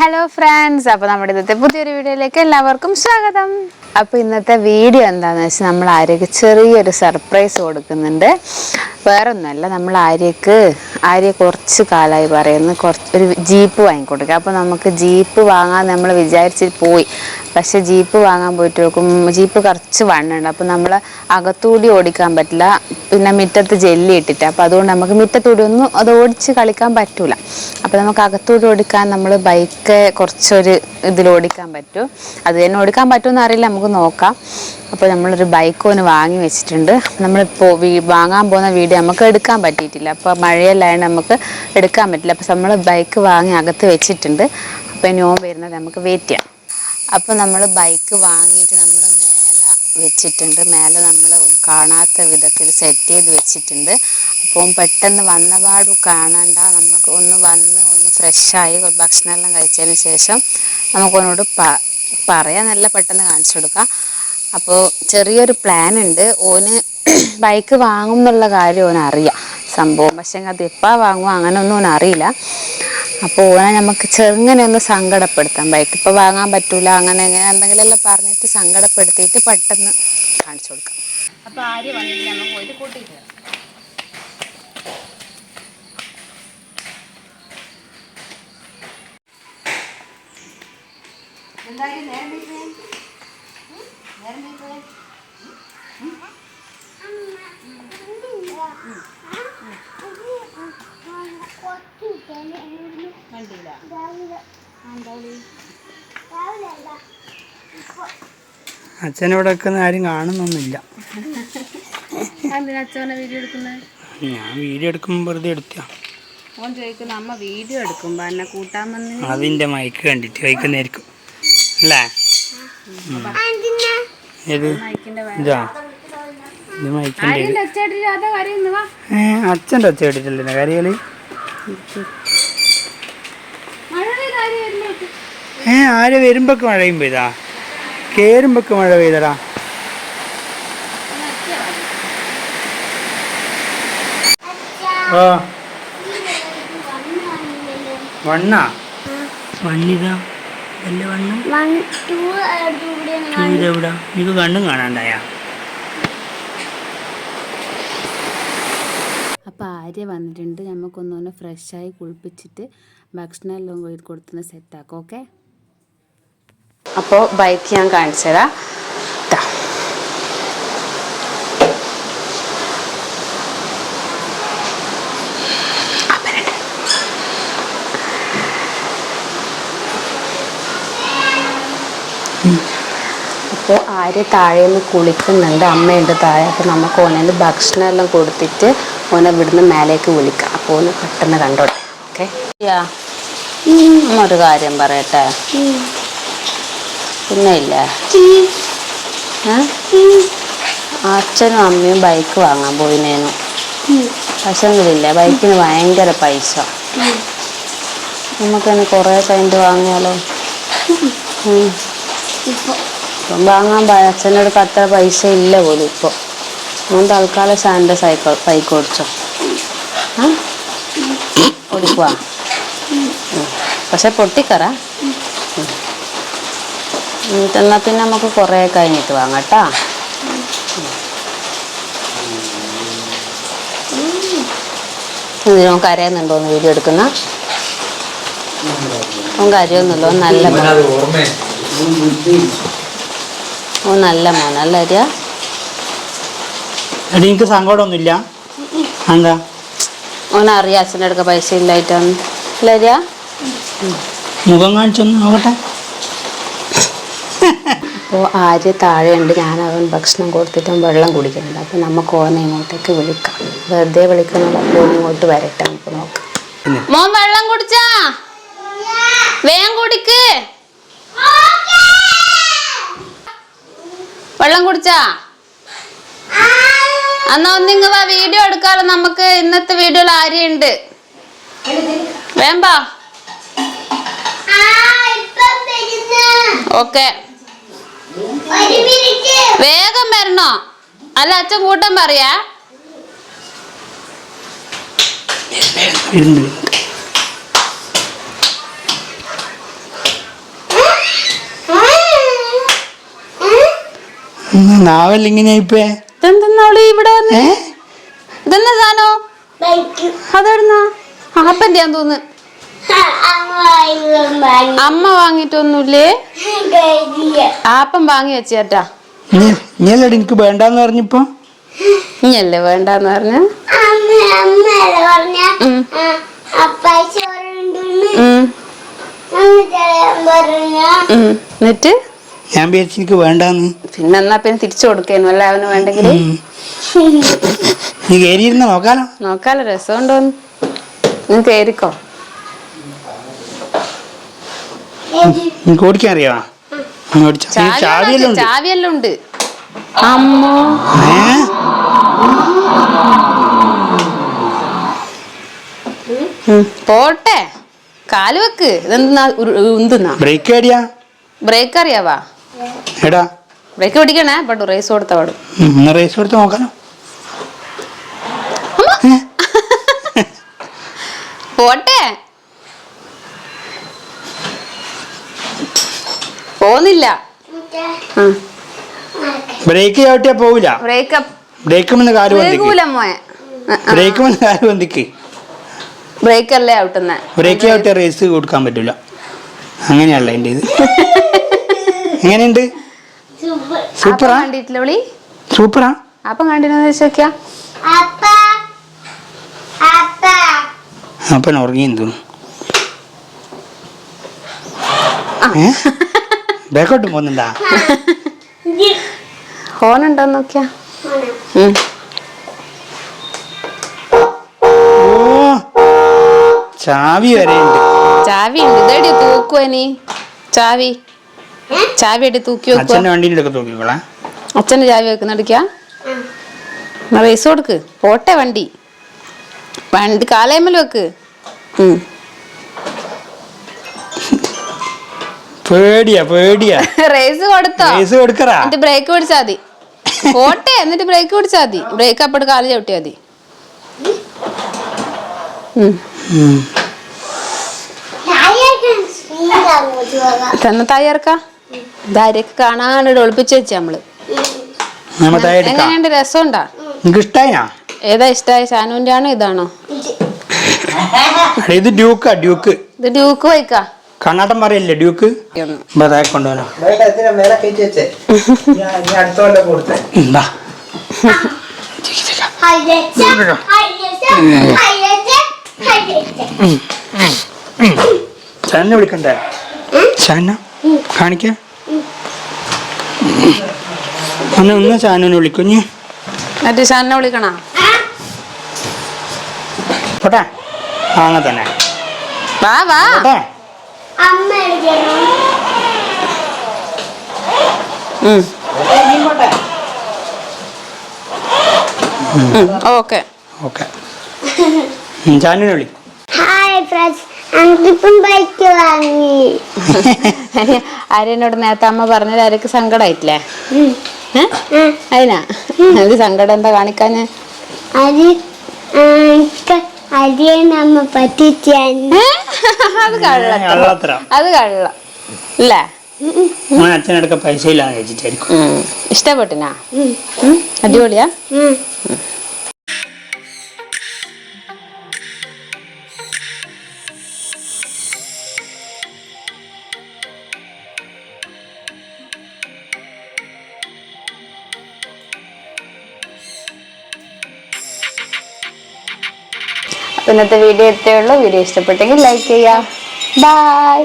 Hello friends അപ്പോൾ നമ്മുടെ ഇന്നത്തെ പുതിയൊരു വീഡിയോയിലേക്ക് എല്ലാവർക്കും സ്വാഗതം. അപ്പോൾ ഇന്നത്തെ വീഡിയോ എന്താണെന്ന് വെച്ചാൽ നമ്മൾ ആര്യക്ക് ചെറിയൊരു സർപ്രൈസ് കൊടുക്കുന്നുണ്ട്. വേറൊന്നുമല്ല നമ്മൾ ആര്യക്ക് ആര്യ കുറച്ച് കാലമായി പറയുന്നു. കുറച്ച് ഒരു ജീപ്പ് വാങ്ങിക്കൊടുക്കുക. അപ്പോൾ നമുക്ക് ജീപ്പ് വാങ്ങാൻ നമ്മൾ വിചാരിച്ച് പോയി. പക്ഷെ ജീപ്പ് വാങ്ങാൻ പോയിട്ട് നോക്കും ജീപ്പ് കുറച്ച് വണ്ണുണ്ട്. അപ്പോൾ നമ്മൾ അകത്തൂടി ഓടിക്കാൻ പറ്റില്ല. പിന്നെ മുറ്റത്ത് ജെല്ലി ഇട്ടിട്ട്. അപ്പോൾ അതുകൊണ്ട് നമുക്ക് മുറ്റത്തൂടി ഒന്നും അത് ഓടിച്ച് കളിക്കാൻ പറ്റൂല. അപ്പോൾ നമുക്ക് അകത്തൂടി ഓടിക്കാൻ നമ്മൾ ബൈക്ക് കുറച്ചൊരു ഇതിൽ ഓടിക്കാൻ പറ്റും. അത് തന്നെ ഓടിക്കാൻ പറ്റുമെന്ന് അറിയില്ല. നമുക്ക് നോക്കാം. അപ്പോൾ നമ്മളൊരു ബൈക്ക് ഒന്ന് വാങ്ങി വെച്ചിട്ടുണ്ട്. നമ്മളിപ്പോൾ വാങ്ങാൻ പോകുന്ന വീഡിയോ നമുക്ക് എടുക്കാൻ പറ്റിയിട്ടില്ല. അപ്പോൾ മഴയെല്ലായതുകൊണ്ട് നമുക്ക് എടുക്കാൻ പറ്റില്ല. അപ്പോൾ നമ്മൾ ബൈക്ക് വാങ്ങി അകത്ത് വെച്ചിട്ടുണ്ട്. അപ്പോൾ ഇനി വരുന്നത് നമുക്ക് വെയിറ്റ് ചെയ്യാം. അപ്പോൾ നമ്മൾ ബൈക്ക് വാങ്ങിയിട്ട് നമ്മൾ മേലെ വെച്ചിട്ടുണ്ട്. മേലെ നമ്മൾ കാണാത്ത വിധത്തിൽ സെറ്റ് ചെയ്ത് വെച്ചിട്ടുണ്ട്. അപ്പോൾ പെട്ടെന്ന് വന്ന പാടു കാണണ്ട. നമുക്ക് ഒന്ന് വന്ന് ഒന്ന് ഫ്രഷായി ഭക്ഷണമെല്ലാം കഴിച്ചതിന് ശേഷം നമുക്കൊന്നോട് പ പറയാൻ നല്ല പെട്ടെന്ന് കാണിച്ചു കൊടുക്കാം. അപ്പോൾ ചെറിയൊരു പ്ലാൻ ഉണ്ട്. ഓന് ബൈക്ക് വാങ്ങും എന്നുള്ള കാര്യം ഓനറിയാം. സംഭവം. പക്ഷേ അത് എപ്പോൾ വാങ്ങുമോ അങ്ങനെയൊന്നും അറിയില്ല. അപ്പോൾ ഓനെ നമുക്ക് ചെറുങ്ങനെ ഒന്ന് സങ്കടപ്പെടുത്താം. ബൈക്ക് ഇപ്പോൾ വാങ്ങാൻ പറ്റൂല അങ്ങനെ ഇങ്ങനെ എന്തെങ്കിലുമെല്ലാം പറഞ്ഞിട്ട് സങ്കടപ്പെടുത്തിയിട്ട് പെട്ടെന്ന് കാണിച്ചു കൊടുക്കാം. അപ്പോൾ ആര് പോയിട്ട് വരാം. അച്ഛനവിടെ വെക്കുന്ന ആരും കാണുന്നൊന്നുമില്ല എന്തിനാ അച്ഛനെ വീഡിയോ കാണുന്നൊന്നുമില്ല ഞാൻ വീഡിയോ എടുക്കുമ്പോൾ വെറുതെ എടുത്താ ഓൻ ചോദിക്കുന്നു അമ്മ വീഡിയോ എടുക്കുമ്പോ എന്നെ കൂട്ടാൻ വന്നു? അതിന്റെ മയക്ക് കണ്ടിട്ട് കഴിക്കുന്നതായിരിക്കും അല്ലേ. ഏത്? മൈക്കിന്റെ ഇതാ. ഇത് ഏ അച്ഛന്റെ ഒച്ച കേട്ടിട്ടില്ല. കാര്യങ്ങൾ? ഏ ആര് വരുമ്പോക്ക് മഴയും പെയ്താ? കേറുമ്പോക്ക് മഴ പെയ്തടാ. ഓ വണ്ണാ? വണ്ണിതാ? വണ്ണം? ഇതെവിടാ നിനക്ക് കണ്ണും കാണാണ്ടായാ? അപ്പോൾ ആര്യ വന്നിട്ടുണ്ട് നമുക്കൊന്നൊന്ന് ഫ്രഷായി കുളിപ്പിച്ചിട്ട് ഭക്ഷണം എല്ലാം കൂടി കൊടുത്തുനിന്ന് സെറ്റാക്കാം. ഓക്കെ? അപ്പോൾ ബൈക്ക് ഞാൻ കാണിച്ചു തരാം. അപ്പോൾ ആര് താഴെ നിന്ന് കുളിക്കുന്നുണ്ട് അമ്മയുണ്ട് താഴെ. അപ്പോൾ നമുക്ക് ഓനെ ഭക്ഷണം എല്ലാം കൊടുത്തിട്ട് ഓനെ ഇവിടുന്ന് മേലേക്ക് വിളിക്കാം. അപ്പോൾ ഒന്ന് പെട്ടെന്ന് കണ്ടോട്ടെ. ഓക്കെ? ഒരു കാര്യം പറയട്ടെ. പിന്നെ ഇല്ലേ? അച്ഛനും അമ്മയും ബൈക്ക് വാങ്ങാൻ പോയിനേനു. പശങ്ങളില്ല ബൈക്കിന് ഭയങ്കര പൈസ. നമുക്കതിന് കുറേ സൈൻഡ് വാങ്ങിയാലോ. ഇപ്പം വാങ്ങാൻ അച്ഛനോട് അത്ര പൈസ ഇല്ല പോലും ഇപ്പോൾ ഞാൻ തൽക്കാലം സാൻഡ് സൈക്കിൾ സൈക്കോ ഓടിച്ചോ ആ ഓടിക്കുവാ പക്ഷെ പൊട്ടിക്കറ. എന്നാൽ പിന്നെ നമുക്ക് കുറേ കഴിഞ്ഞിട്ട് വാങ്ങട്ടാ ഇതിനോ കരയുന്നുണ്ടോ എന്ന് വീഡിയോ എടുക്കുന്ന? ഓൻ കരയൊന്നുമില്ല ഓൻ നല്ല മോൻ. ഓൻ നല്ല മോനല്ല അരിയ? എടി എനിക്ക് സങ്കടമൊന്നുമില്ല? എന്താ? ഓനറിയാം അച്ഛന്റെ അടുക്ക പൈസ ഇല്ലായിട്ടാണ് അരിയ മുഖം കാണിച്ചൊന്ന് നോക്കട്ടെ. അപ്പോൾ ആര്യ താഴെയുണ്ട്. ഞാൻ അവൻ ഭക്ഷണം കൊടുത്തിട്ടും വെള്ളം കുടിക്കുന്നുണ്ട്. അപ്പോൾ നമുക്ക് ഓനെ ഇങ്ങോട്ടേക്ക് വിളിക്കാം. വെറുതെ വിളിക്കുന്നില്ല. അപ്പോൾ ഇങ്ങോട്ട് വരട്ടെ നമുക്ക് നോക്കാം. മോൻ വെള്ളം കുടിച്ചാ? വേഗം കുടിക്ക്. വെള്ളം കുടിച്ചാ? എന്നാ ഒന്ന് നിങ്ങൾ ആ വീഡിയോ എടുക്കാറ് നമുക്ക് ഇന്നത്തെ വീഡിയോയിൽ ആര്യയുണ്ട്. വേമ്പാ. ഓക്കെ. വേഗം വരണോ? അല്ല അച്ഛൻ കൂട്ടം പറയാ. നാവല്ലിങ്ങനെ ഇപ്പേ? ഇതെന്തെന്നാ അവൾ ഇവിടെ വന്ന്? ഏ? ഇതെന്നാ സാധനോ? അതെവിടുന്നാ? അപ്പന്റെ ഞാൻ തോന്നുന്നു? അമ്മ വാങ്ങിട്ടൊന്നുമില്ലേ ആപ്പം വാങ്ങി വെച്ചേട്ടാ. ഇനിയല്ലടി എനിക്ക് വേണ്ടാന്ന് പറഞ്ഞപ്പോ? ഇനിയല്ലേ വേണ്ടെന്ന് പറഞ്ഞ. എന്നിട്ട്? ഞാൻ വിചാരിച്ചു എനിക്ക് വേണ്ടാന്ന്. പിന്നെ എന്നാ പിന്നെ തിരിച്ചു കൊടുക്കേനു അല്ല അവന് വേണ്ടെങ്കിൽ. നീ കയറിയിരുന്ന നോക്കാലോ. നോക്കാലോ രസമുണ്ടോന്ന് നീ കയറിക്കോ നിനക്ക് ഓടിക്കാൻ അറിയാവാ ചാവിയെല്ലാം ഉണ്ട്. ചാവിയെല്ലാം ഉണ്ട്. അമ്മോ. പോട്ടെ. കാൽ വെക്ക്. ഇതെന്താ ഉന്തുന്നാ? ബ്രേക്ക് അടിയാ. ബ്രേക്ക് അറിയാവാ? എടാ. ബ്രേക്ക് പിടിക്കണേ പട്ടു റേസ് കൊടുത്ത പാടും. ഉം, റേസ് കൊടുത്ത് നോക്കാനോ? പോട്ടെ. പോന്നില്ല. ബ്രേക്ക് ചവിട്ടിയാ പോവില്ല. ബ്രേക്ക് ബ്രേക്ക് വന്ന് കാൽ ബ്രേക്കൂല മോയെ ബ്രേക്ക് വന്ന് കാൽ വന്നിക്ക് ബ്രേക്ക് അല്ലേ ഔട്ടുന്നേ ബ്രേക്ക് ചവിട്ടിയ റേസ് കൊടുക്കാൻ പറ്റൂല. അങ്ങനെയല്ല എന്റെ ഇത് എങ്ങനെയുണ്ട്? സൂപ്പറാ? കണ്ടിട്ടില്ല സൂപ്പറാ? അപ്പം കണ്ടിരുന്നു ചോദിച്ചാ അപ്പൻ ഉറങ്ങി തോന്നുന്നു ബേക്കോട്ട് പോകുന്നുണ്ടാ? ഹോൺ ഉണ്ടോ നോക്കിയാ? ചാവി വരെ ഉണ്ട് ചാവി ഉണ്ട് ഇതേടി തൂക്കുവനി ചാവി. ചാവി എടുത്ത് തൂക്കി വെക്കുക അച്ഛന്റെ അച്ഛന്റെ ചാവി വെക്കുന്നടിക്കാ റേസ് കൊടുക്ക്. പോട്ടെ വണ്ടി. വണ്ടി കാലയമ്മൽ വെക്ക്. പേടിയാ പേടിയാ. റേസ് കൊടുത്തോ? റേസ് കൊടുക്കറാ. എന്നിട്ട് ബ്രേക്ക് പിടിച്ചാ മതി. പോട്ടെ എന്നിട്ട് ബ്രേക്ക് പിടിച്ചാ മതി. ബ്രേക്ക് അപ്പോൾ കാൽ ചവിട്ടിയാ മതി. തന്നെ തയ്യാറക്ക ഇതാരൊക്കെ കാണാണ്ട് ഒളിപ്പിച്ച് വെച്ച നമ്മൾ. എങ്ങനെയുണ്ട്? രസമുണ്ടാ? നിനക്ക് ഇഷ്ടായിനാ ഏതാ ഇഷ്ടായ ഷാനുവിന്റെ ആണോ ഇതാണോ ഇത് ഡ്യൂക്കാ ഡ്യൂക്ക്. ഇത് ഡ്യൂക്ക് വയ്ക്കാ കണ്ണാട്ടം പറയല്ലേ ഡ്യൂക്ക്? കൊണ്ടുപോകാനോ മേലെ കയറ്റി വെച്ചേ. ഞാൻ ഇനി അടുത്ത കൊല്ലം കൊടുത്തേ. എന്താ ചാനെ വിളിക്കണ്ടേ? ചാന കാണിക്ക. ഒന്ന് ഒന്ന് വിളിക്കുഞ്ഞ് എന്നിട്ട് ഷാനെ വിളിക്കണോ? പോട്ടെ. അങ്ങനെ തന്നെ. വാ വാ. പോട്ടെ. ഓക്കെ. ഓക്കെ. ചാനനെ വിളി ഹായ് ഫ്രണ്ട്സ്. വാങ്ങി ആര്യനോട് നേരത്തെ അമ്മ പറഞ്ഞത് ആരൊക്കെ സങ്കടമായിട്ടില്ലേ. അതിനാ അത് സങ്കടം എന്താ കാണിക്കാഞ്ഞ്? അത് കള്ള? അത് കള്ളം. ഇല്ലേ? അച്ഛനടുക്ക പൈസ ഇല്ലാന്ന്. ഇഷ്ടപ്പെട്ടിനാ. അടിപൊളിയാ? ഇന്നത്തെ വീഡിയോ എത്തേ ഉള്ളൂ. വീഡിയോ ഇഷ്ടപ്പെട്ടെങ്കിൽ ലൈക്ക് ചെയ്യാം. ബൈ